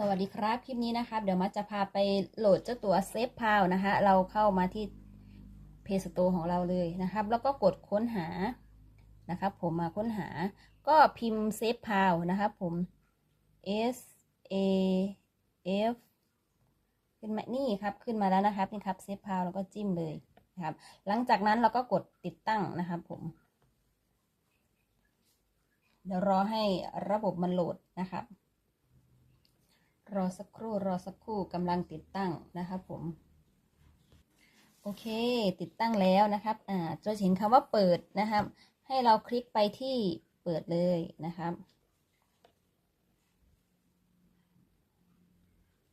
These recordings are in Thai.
สวัสดีครับ คลิปนี้นะครับเดี๋ยวมาจะพาไปโหลดเจ้าตัวเซฟพาวนะคะเราเข้ามาที่เพจสโตของเราเลยนะครับ แล้วก็กดค้นหานะครับ ผมมาค้นหา ก็พิมพ์เซฟพาวนะครับผม S A F ขึ้นมานี่ครับขึ้นมาแล้วนะครับนี่ครับเซฟพาวแล้วก็จิ้มเลยนะครับ หลังจากนั้นเราก็กดติดตั้งนะครับผม เดี๋ยวรอให้ระบบมันโหลดนะครับ รอสักครู่รอสักครู่กำลังติดตั้งนะครับผม โอเค ติดตั้งแล้วนะครับอ่าจะเห็นคำว่าเปิดนะครับ ให้เราคลิกไปที่เปิดเลยนะครับ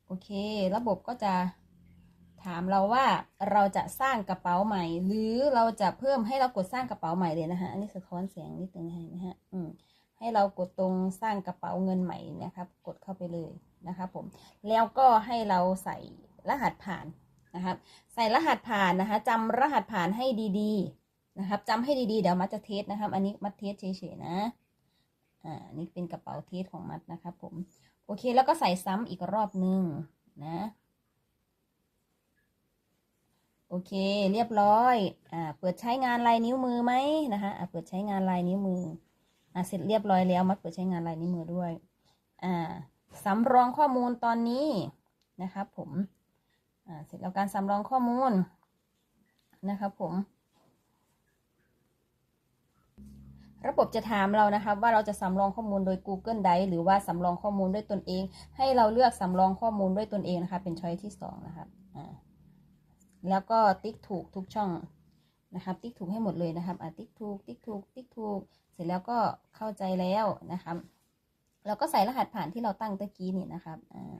โอเค ระบบก็จะถามเราว่าเราจะสร้างกระเป๋าใหม่ หรือเราจะเพิ่มให้เรากดสร้างกระเป๋าใหม่เลยนะฮะอันนี้สะท้อนแสงนิดนึงนะฮะอืมให้เรากดตรงสร้างกระเป๋าเงินใหม่นะครับ กดเข้าไปเลย นะครับผมแล้วก็ให้เราใส่รหัสผ่านนะครับใส่รหัสผ่านนะคะจำรหัสผ่านให้ดีๆนะครับจำให้ดีๆ เดี๋ยวมัดจะเทสนะครับ อันนี้มัดเทสเฉยๆนะอ่านี่เป็นกระเป๋าเทสของมัดนะครับผมโอเคแล้วก็ใส่ซ้ำอีกรอบนึงนะโอเค เรียบร้อย อ่า เปิดใช้งานลายนิ้วมือไหมนะคะ อ่า เปิดใช้งานลายนิ้วมือ อ่า เสร็จเรียบร้อยแล้ว มัดเปิดใช้งานลายนิ้วมือด้วย อ่า สำรองข้อมูลตอนนี้นะครับผมเสร็จแล้วการสำรองข้อมูลนะครับผม ระบบจะถามเรานะครับว่าเราจะสำรองข้อมูลโดย Google Drive หรือว่าสำรองข้อมูลด้วยตนเอง ให้เราเลือกสำรองข้อมูลด้วยตนเองนะคะเป็นช้อยที่สองนะครับแล้วก็ติ๊กถูกทุกช่องนะครับติ๊กถูกให้หมดเลยนะครับอ่าติ๊กถูกติ๊กถูกติ๊กถูกเสร็จแล้วก็เข้าใจแล้วนะครับ เราก็ใส่รหัสผ่านที่เราตั้งตะกี้นี่นะครับอ่า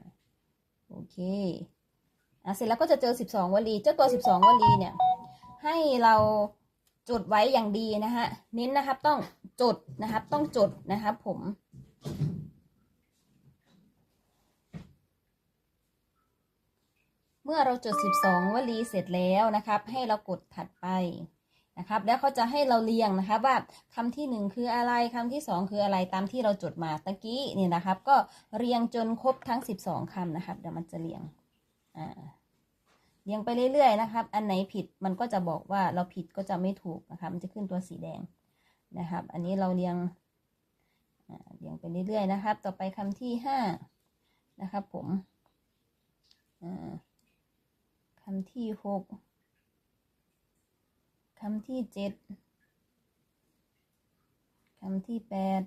โอเคอะเสร็จแล้วก็จะเจอ12วลี เจ้าตัว12วลีเนี่ย ให้เราจดไว้อย่างดีนะฮะเน้นนะครับต้องจดนะครับ ต้องจดนะครับผมเมื่อเราจด 12 วลีเสร็จแล้วนะครับ ให้เรากดถัดไป นะครับ แล้วเขาจะให้เราเรียงนะครับว่าคำที่หนึ่งคืออะไรคำที่สองคืออะไรตามที่เราจดมาตะกี้นี่นะครับ ก็เรียงจนครบทั้ง 12คำนะครับ เดี๋ยวมันจะเรียงอ่าเรียงไปเรื่อยๆนะครับ อันไหนผิดมันก็จะบอกว่าเราผิดก็จะไม่ถูกนะครับ มันจะขึ้นตัวสีแดงนะครับ อันนี้เราเรียงเรียงไปเรื่อยๆนะครับ ต่อไปคำที่ห้านะครับ ผมอ่าคำที่หกำที่เจ็ดคำที่แปด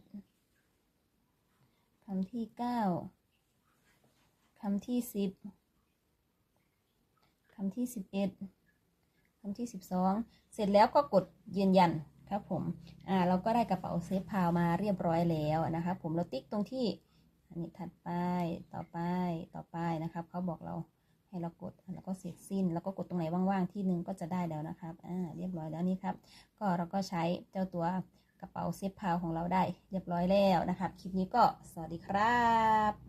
คำที่เก้าคำที่สิบคำที่สิบเอ็ดคำที่สิบสองเสร็จแล้วก็กดยืนยันครับผม อ่า เราก็ได้กระเป๋าเซฟพาวมาเรียบร้อยแล้วนะครับผมเราติ๊กตรงที่ อันนี้ถัดไป ต่อไป ต่อไปนะครับ เขาบอกเรา ให้เรากดแล้วก็เสร็จสิ้น แล้วก็กดตรงไหนว่างๆที่หนึงก็จะได้แล้วนะครับอ่าเรียบร้อยแล้วนี่ครับ ก็เราก็ใช้เจ้าตัวกระเป๋าเซฟพาวของเราได้ เรียบร้อยแล้วนะครับ คลิปนี้ก็สวัสดีครับ